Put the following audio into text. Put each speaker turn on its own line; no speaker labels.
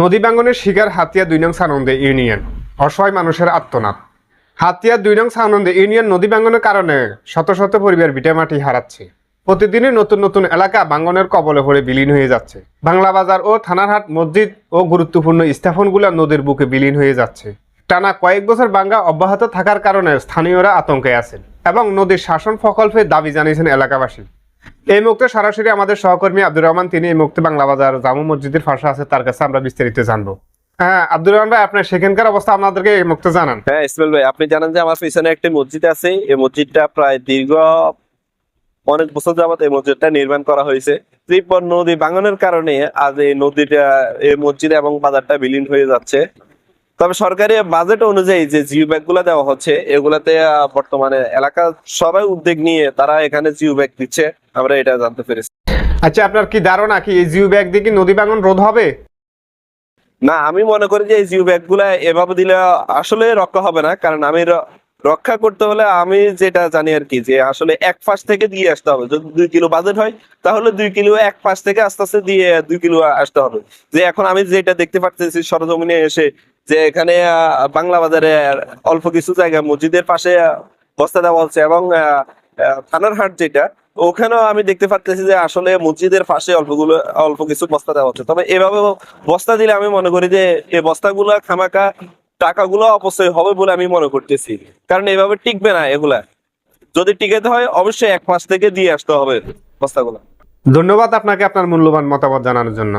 নদী বাঙ্গনের শিকার হাতিয়া দুই নং সানন্দে ইউনিয়ন। অসহায় মানুষের আত্মনাদ হাতিয়া দুই নং সানন্দে ইউনিয়ন নদী বাঙ্গনের কারণে শত শত পরিবার ভিটামাটি হারাচ্ছে। প্রতিদিনই নতুন নতুন এলাকা বাঙ্গনের কবলে পড়ে বিলীন হয়ে যাচ্ছে। বাংলা বাজার ও থানারহাট মসজিদ ও গুরুত্বপূর্ণ স্থাপনগুলো নদীর বুকে বিলীন হয়ে যাচ্ছে। টানা কয়েক বছর বাঙ্গা অব্যাহত থাকার কারণে স্থানীয়রা আতঙ্কে আছেন এবং নদীর শাসন প্রকল্পে দাবি জানিয়েছেন এলাকাবাসী। এই মুহূর্তে সরাসরি আমাদের সহকর্মী আব্দুর রহমান, তিনি এই মুহূর্তে বাংলা বাজার জামু মসজিদের পাশে আছে, তার কাছে আমরা বিস্তারিত জানব। হ্যাঁ
হ্যাঁ নদীটা, এই এবং বাজারটা বিলীন হয়ে যাচ্ছে। তবে সরকারি বাজেট অনুযায়ী যে জিও ব্যাগগুলা দেওয়া হচ্ছে, এগুলাতে বর্তমানে এলাকার সবাই উদ্যোগ নিয়ে তারা এখানে জিও ব্যাগ দিচ্ছে। আমরা এটা জানতে পেরেছি।
আচ্ছা আপনার কি ধারণা কি এই জিও ব্যাগ দিয়ে কি নদী বাঙ্গন রোধ হবে?
না আমি মনে করি যে এই জিও ব্যাগগুলা এভাবে দিলে আসলে রক্ষা হবে না কারণ আমি রক্ষা করতে হলে আমি যেটা জানি আর কি যে আসলে এক পাশ থেকে দিয়ে আসতে হবে। যদি দুই কিলো বাজেট হয় তাহলে দুই কিলো এক পাশ থেকে আস্তে আস্তে দিয়ে দুই কিলো আসতে হবে। যে এখন আমি যেটা দেখতে পাচ্ছি সরজমিনে এসে যে এখানে বাংলা বাজারে অল্প কিছু জায়গা মসজিদের পাশে বস্তা দেওয়া হচ্ছে এবং থানার হাট যেটা ওখানেও আমি দেখতে পাচ্ছি যে আসলে মসজিদের পাশে অল্পগুলো, অল্প কিছু বস্তা দেওয়া হচ্ছে। তবে এভাবে বস্তা দিলে আমি মনে করি যে এই বস্তাগুলো, খামাকা টাকাগুলো অপচয় হবে বলে আমি মনে করতেছি। কারণ এভাবে টিকবে না এগুলা। যদি টিকাতে হয়, অবশ্যই এক মাস থেকে দিয়ে আসতে হবে বস্তাগুলো।
ধন্যবাদ আপনাকে আপনার মূল্যবান মতামত জানানোর জন্য।